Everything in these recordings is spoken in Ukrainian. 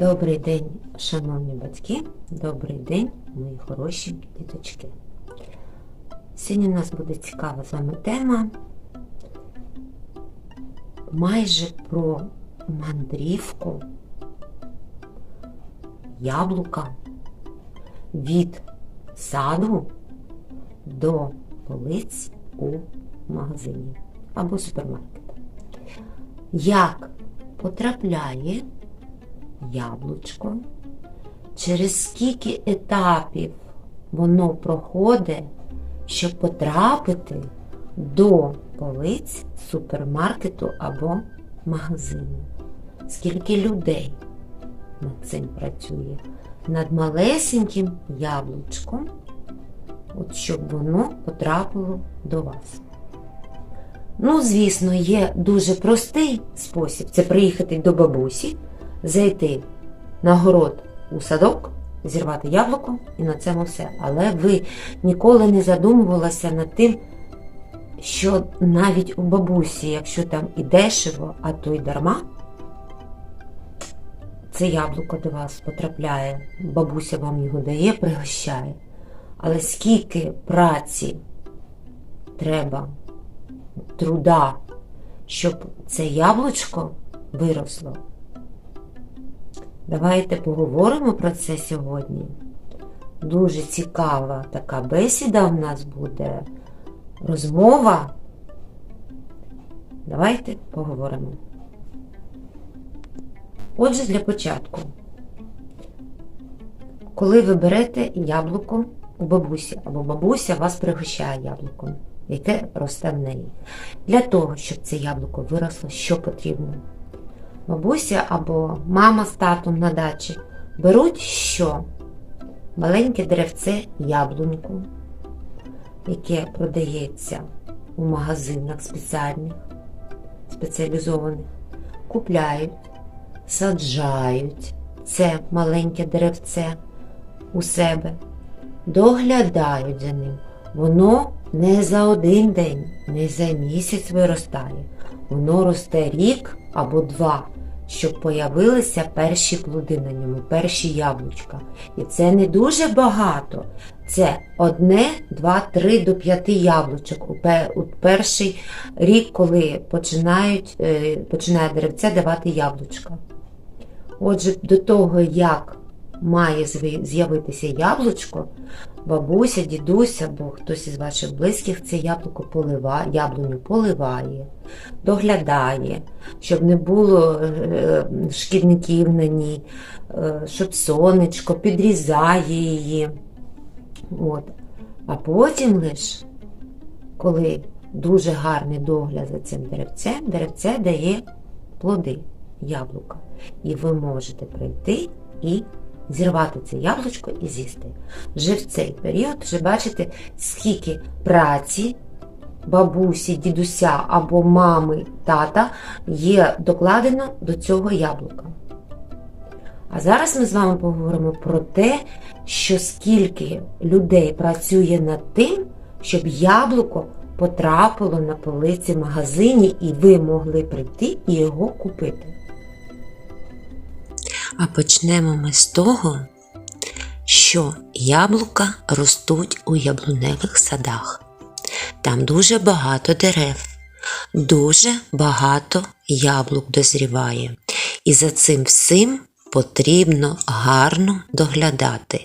Добрий день, шановні батьки, добрий день, мої хороші діточки. Сьогодні у нас буде цікава з вами тема майже про мандрівку яблука від саду до полиць у магазині або супермаркеті. Як потрапляє яблучко, через скільки етапів воно проходить, щоб потрапити до полиць супермаркету або магазину. Скільки людей над цим працює? Над малесеньким яблучком, от щоб воно потрапило до вас. Ну, звісно, є дуже простий спосіб це приїхати до бабусі, зайти на город у садок, зірвати яблуко і на цьому все. Але ви ніколи не задумувалися над тим, що навіть у бабусі, якщо там і дешево, а то й дарма, це яблуко до вас потрапляє, бабуся вам його дає, пригощає. Але скільки праці треба, труда, щоб це яблучко виросло, Давайте поговоримо про це сьогодні. Дуже цікава така бесіда в нас буде, розмова. Давайте поговоримо. Отже, для початку, коли ви берете яблуко у бабусі, або бабуся вас пригощає яблуком, яке росте в неї. Для того, щоб це яблуко виросло, що потрібно? Бабуся або мама з татом на дачі беруть що? Маленьке деревце яблуньку, яке продається у магазинах спеціальних, спеціалізованих, купляють, саджають це маленьке деревце у себе, доглядають за ним. Воно не за один день, не за місяць виростає. Воно росте рік або два, щоб появилися перші плоди на ньому, перші яблучка. І це не дуже багато. Це одне, два, три до п'яти яблучок у перший рік, коли починають, е, починає деревце давати яблучка. Отже, до того, як має з'явитися яблучко, бабуся, дідуся або хтось із ваших близьких це яблуко поливає, яблуню поливає, доглядає, щоб не було е, шкідників на ній, е, щоб сонечко підрізає її. От. А потім лиш, коли дуже гарний догляд за цим деревцем, деревце дає плоди яблука. І ви можете прийти і зірвати це яблучко і з'їсти. Вже в цей період вже бачите, скільки праці бабусі, дідуся або мами, тата є докладено до цього яблука. А зараз ми з вами поговоримо про те, що скільки людей працює над тим, щоб яблуко потрапило на полиці в магазині, і ви могли прийти і його купити. А почнемо ми з того, що яблука ростуть у яблуневих садах. Там дуже багато дерев, дуже багато яблук дозріває. І за цим всім потрібно гарно доглядати.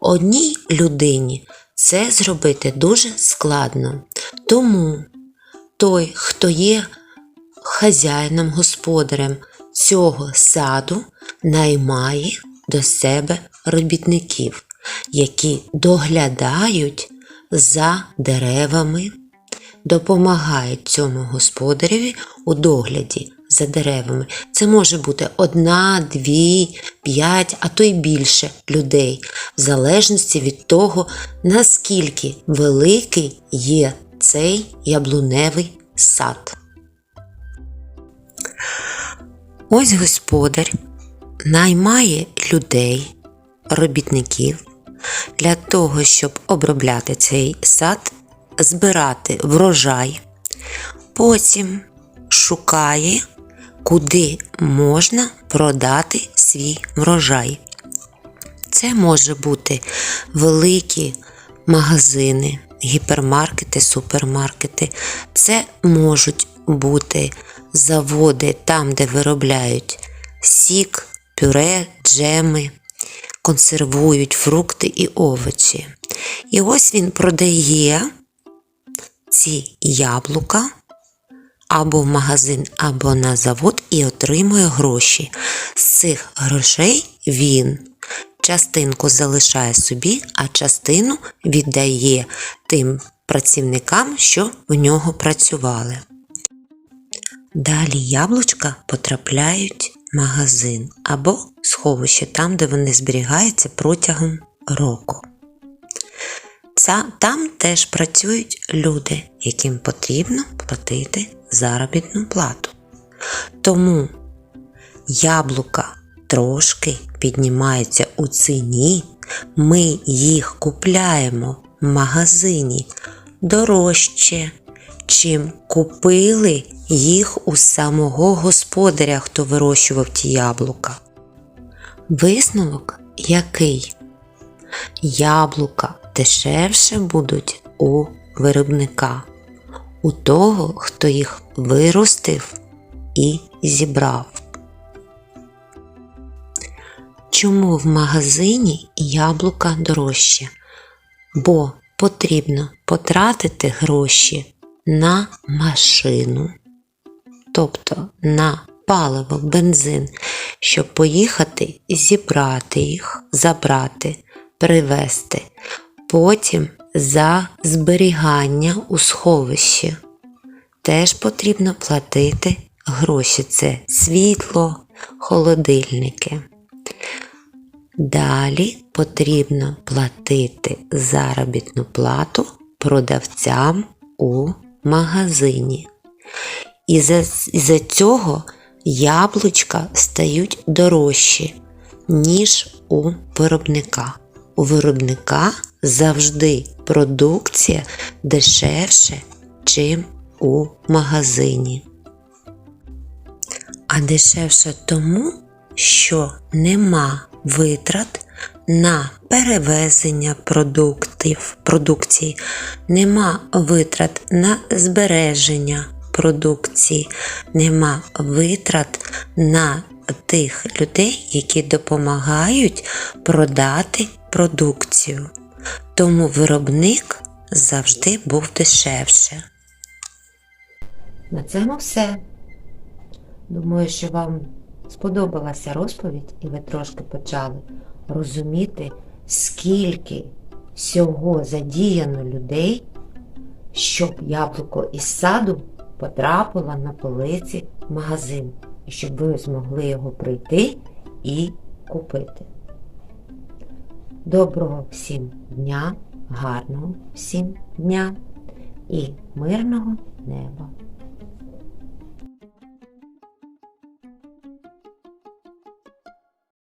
Одній людині це зробити дуже складно. Тому той, хто є хазяїном, господарем цього саду, наймає до себе робітників, які доглядають за деревами, допомагають цьому господареві у догляді за деревами. Це може бути одна, дві, п'ять, а то й більше людей, в залежності від того, наскільки великий є цей яблуневий сад. Ось господар наймає людей, робітників для того, щоб обробляти цей сад, збирати врожай, потім шукає куди можна продати свій врожай. Це може бути великі магазини, гіпермаркети, супермаркети. Це можуть бути заводи там, де виробляють сік, пюре, джеми, консервують фрукти і овочі. І ось він продає ці яблука або в магазин, або на завод і отримує гроші. З цих грошей він частинку залишає собі, а частину віддає тим працівникам, що в нього працювали. Далі яблучка потрапляють магазин або сховище там, де вони зберігаються протягом року. Там теж працюють люди, яким потрібно платити заробітну плату. Тому яблука трошки піднімаються у ціні, ми їх купляємо в магазині дорожче, чим купили їх у самого господаря, хто вирощував ті яблука. Висновок який? Яблука дешевше будуть у виробника, у того, хто їх виростив і зібрав. Чому в магазині яблука дорожче? Бо потрібно потратити гроші на машину, тобто на паливо, бензин, щоб поїхати зібрати їх, забрати, привезти. Потім за зберігання у сховищі. Теж потрібно платити гроші. Це світло, холодильники. Далі потрібно платити заробітну плату продавцям у магазині. І за, за цього яблучка стають дорожчі, ніж у виробника. У виробника завжди продукція дешевше, чим у магазині. А дешевше тому, що нема витрат на перевезення продуктів, продукції, нема витрат на збереження продукції, нема витрат на тих людей, які допомагають продати продукцію. Тому виробник завжди був дешевше. На цьому все. Думаю, що вам сподобалася розповідь, і ви трошки почали розуміти, скільки всього задіяно людей, щоб яблуко із саду потрапило на полиці в магазин, і щоб ви змогли його прийти і купити. Доброго всім дня, гарного всім дня і мирного неба